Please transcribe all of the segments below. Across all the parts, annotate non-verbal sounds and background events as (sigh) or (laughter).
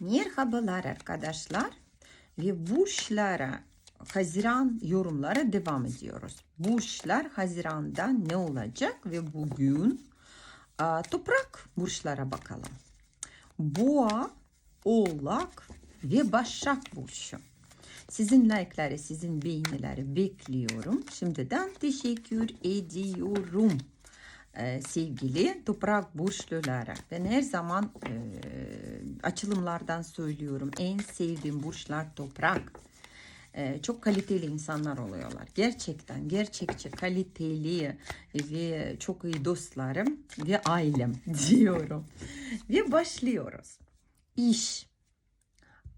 Merhabalar arkadaşlar ve burçlara Haziran yorumlara devam ediyoruz. Burçlar Haziran'da ne olacak ve bugün a, toprak burçlara bakalım. Boğa, Oğlak ve Başak Burcu. Sizin like'ları, sizin beğenileri bekliyorum. Şimdiden teşekkür ediyorum e, sevgili toprak burçlulara. Ben her zaman e, açılımlardan söylüyorum. En sevdiğim burçlar toprak. E, çok kaliteli insanlar oluyorlar. Gerçekten gerçekçi kaliteli ve çok iyi dostlarım ve ailem (laughs) diyorum. Ve başlıyoruz. İş,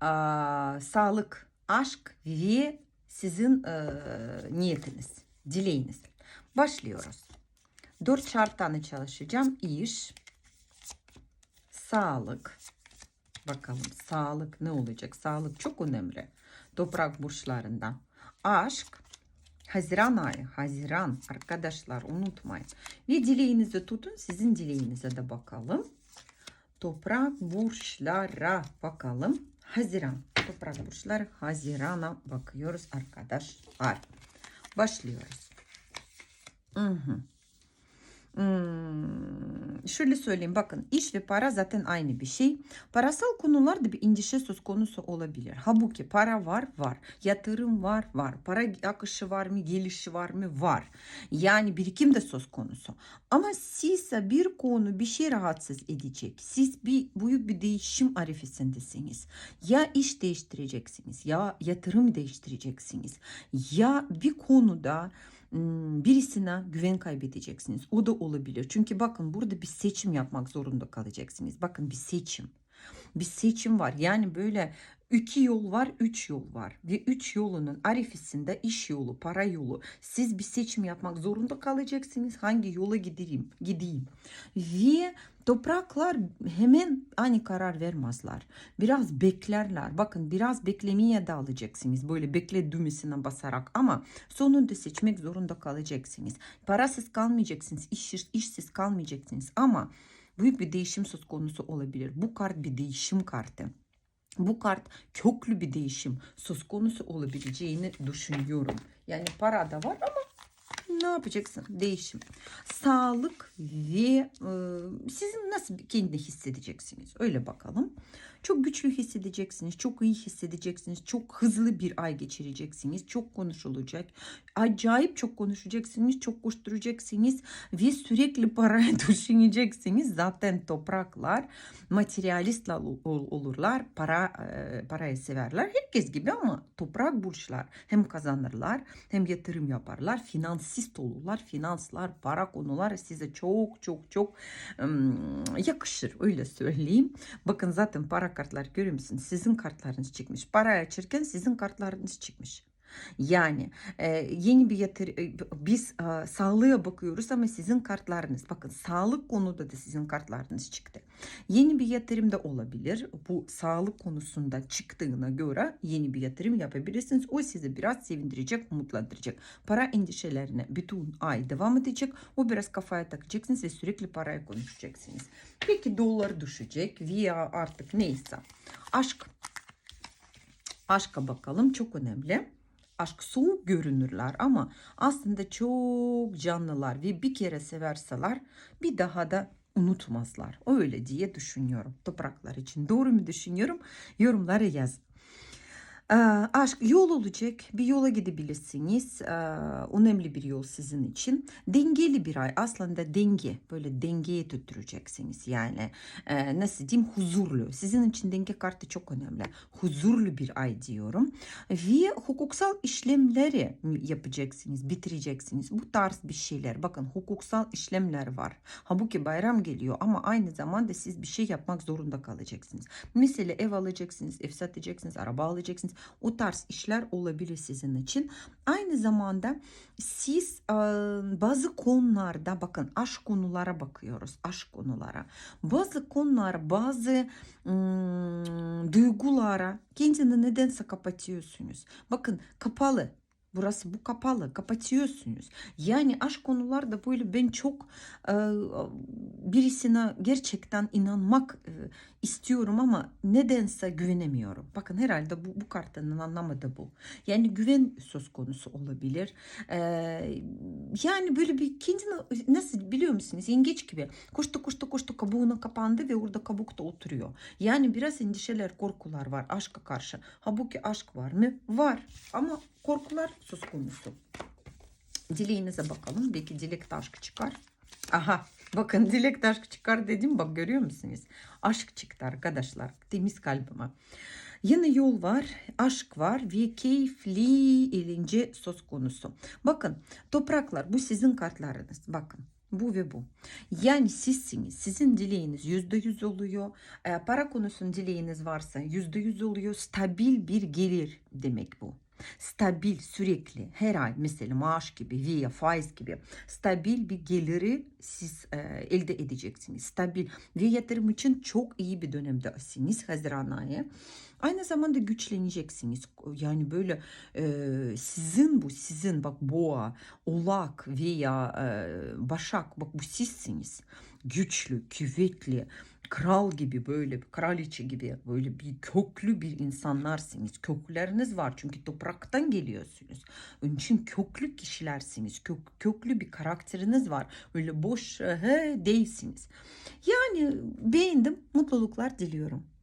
a, sağlık, aşk ve sizin e, niyetiniz, dileğiniz. Başlıyoruz. Dört şarttan çalışacağım. İş, sağlık. Bakalım sağlık ne olacak? Sağlık çok önemli. Toprak burçlarından. Aşk, Haziran ayı, Haziran arkadaşlar unutmayın. Ve dileğinizi tutun. Sizin dileğinize de bakalım. Toprak burçlara bakalım. Haziran. Toprak burçları Haziran'a bakıyoruz arkadaşlar. Başlıyoruz. Hı hı. Hmm, şöyle söyleyeyim bakın iş ve para zaten aynı bir şey. Parasal konularda bir endişe söz konusu olabilir. Halbuki para var var. Yatırım var var. Para akışı var mı gelişi var mı var. Yani birikim de söz konusu. Ama sizse bir konu bir şey rahatsız edecek. Siz bir büyük bir değişim arifesindesiniz. Ya iş değiştireceksiniz ya yatırım değiştireceksiniz. Ya bir konuda birisine güven kaybedeceksiniz. O da olabilir. Çünkü bakın burada bir seçim yapmak zorunda kalacaksınız. Bakın bir seçim. Bir seçim var. Yani böyle iki yol var, üç yol var. Ve üç yolunun arifesinde iş yolu, para yolu. Siz bir seçim yapmak zorunda kalacaksınız. Hangi yola gideyim? Gideyim. Ve topraklar hemen aynı karar vermezler. Biraz beklerler. Bakın biraz beklemeye de alacaksınız. Böyle bekle düğmesine basarak ama sonunda seçmek zorunda kalacaksınız. Parasız kalmayacaksınız. Iş, işsiz kalmayacaksınız ama büyük bir değişim söz konusu olabilir. Bu kart bir değişim kartı. Bu kart köklü bir değişim söz konusu olabileceğini düşünüyorum. Yani para da var ama ne yapacaksın? Değişim. Sağlık ve e, sizin nasıl kendini hissedeceksiniz? Öyle bakalım. Çok güçlü hissedeceksiniz. Çok iyi hissedeceksiniz. Çok hızlı bir ay geçireceksiniz. Çok konuşulacak. Acayip çok konuşacaksınız. Çok koşturacaksınız. Ve sürekli parayı (laughs) düşüneceksiniz. Zaten topraklar materyalist olurlar. Para e, parayı severler. Herkes gibi ama toprak burçlar hem kazanırlar hem yatırım yaparlar. Finansist olurlar. Finanslar, para konular size çok çok çok yakışır. Öyle söyleyeyim. Bakın zaten para kartlar görüyor musunuz? Sizin kartlarınız çıkmış. Para açırken sizin kartlarınız çıkmış. Yani e, yeni bir yatır e, biz e, sağlığa bakıyoruz ama sizin kartlarınız bakın sağlık konuda da sizin kartlarınız çıktı. Yeni bir yatırım da olabilir. Bu sağlık konusunda çıktığına göre yeni bir yatırım yapabilirsiniz. O sizi biraz sevindirecek, umutlandıracak. Para endişelerine bütün ay devam edecek. O biraz kafaya takacaksınız ve sürekli paraya konuşacaksınız. Peki dolar düşecek veya artık neyse. Aşk. Aşka bakalım çok önemli aşk soğuk görünürler ama aslında çok canlılar ve bir kere severseler bir daha da unutmazlar. Öyle diye düşünüyorum topraklar için. Doğru mu düşünüyorum? Yorumlara yazın. Aşk yol olacak. Bir yola gidebilirsiniz. Önemli bir yol sizin için. Dengeli bir ay. Aslında denge. Böyle dengeye tuturacaksınız. Yani nasıl diyeyim huzurlu. Sizin için denge kartı çok önemli. Huzurlu bir ay diyorum. Ve hukuksal işlemleri yapacaksınız. Bitireceksiniz. Bu tarz bir şeyler. Bakın hukuksal işlemler var. Halbuki bayram geliyor ama aynı zamanda siz bir şey yapmak zorunda kalacaksınız. Mesela ev alacaksınız, ev satacaksınız, araba alacaksınız. O tarz işler olabilir sizin için. Aynı zamanda siz e, bazı konularda bakın aşk konulara bakıyoruz. Aşk konulara. Bazı konular, bazı duygulara kendini nedense kapatıyorsunuz. Bakın kapalı Burası bu kapalı. Kapatıyorsunuz. Yani aşk konularda böyle ben çok e, birisine gerçekten inanmak e, istiyorum ama nedense güvenemiyorum. Bakın herhalde bu, bu kartının anlamı da bu. Yani güven söz konusu olabilir. Ee, yani böyle bir kendini nasıl biliyor musunuz? Yengeç gibi koştu koştu koştu kabuğuna kapandı ve orada kabukta oturuyor. Yani biraz endişeler, korkular var aşka karşı. Halbuki aşk var mı? Var. Ama korkular söz konusu. Dileğinize bakalım. Belki dilek aşk çıkar. Aha bakın (laughs) dilek aşk çıkar dedim bak görüyor musunuz? Aşk çıktı arkadaşlar. Temiz kalbime. Yine yol var, aşk var ve keyifli eğlence söz konusu. Bakın topraklar bu sizin kartlarınız. Bakın bu ve bu. Yani sizsiniz. Sizin dileğiniz yüzde yüz oluyor. E, para konusunun dileğiniz varsa yüzde yüz oluyor. Stabil bir gelir demek bu. Stabil sürekli her ay mesela maaş gibi veya faiz gibi stabil bir geliri siz e, elde edeceksiniz. Stabil ve yatırım için çok iyi bir dönemdesiniz Haziran ayı. Aynı zamanda güçleneceksiniz. Yani böyle e, sizin bu sizin bak boğa, oğlak veya e, başak bak bu sizsiniz. Güçlü, kuvvetli, kral gibi böyle kraliçe gibi böyle bir köklü bir insanlarsınız. Kökleriniz var çünkü topraktan geliyorsunuz. Onun için köklü kişilersiniz. Kök, köklü bir karakteriniz var. Öyle boş he, değilsiniz. Yani beğendim. Mutluluklar diliyorum.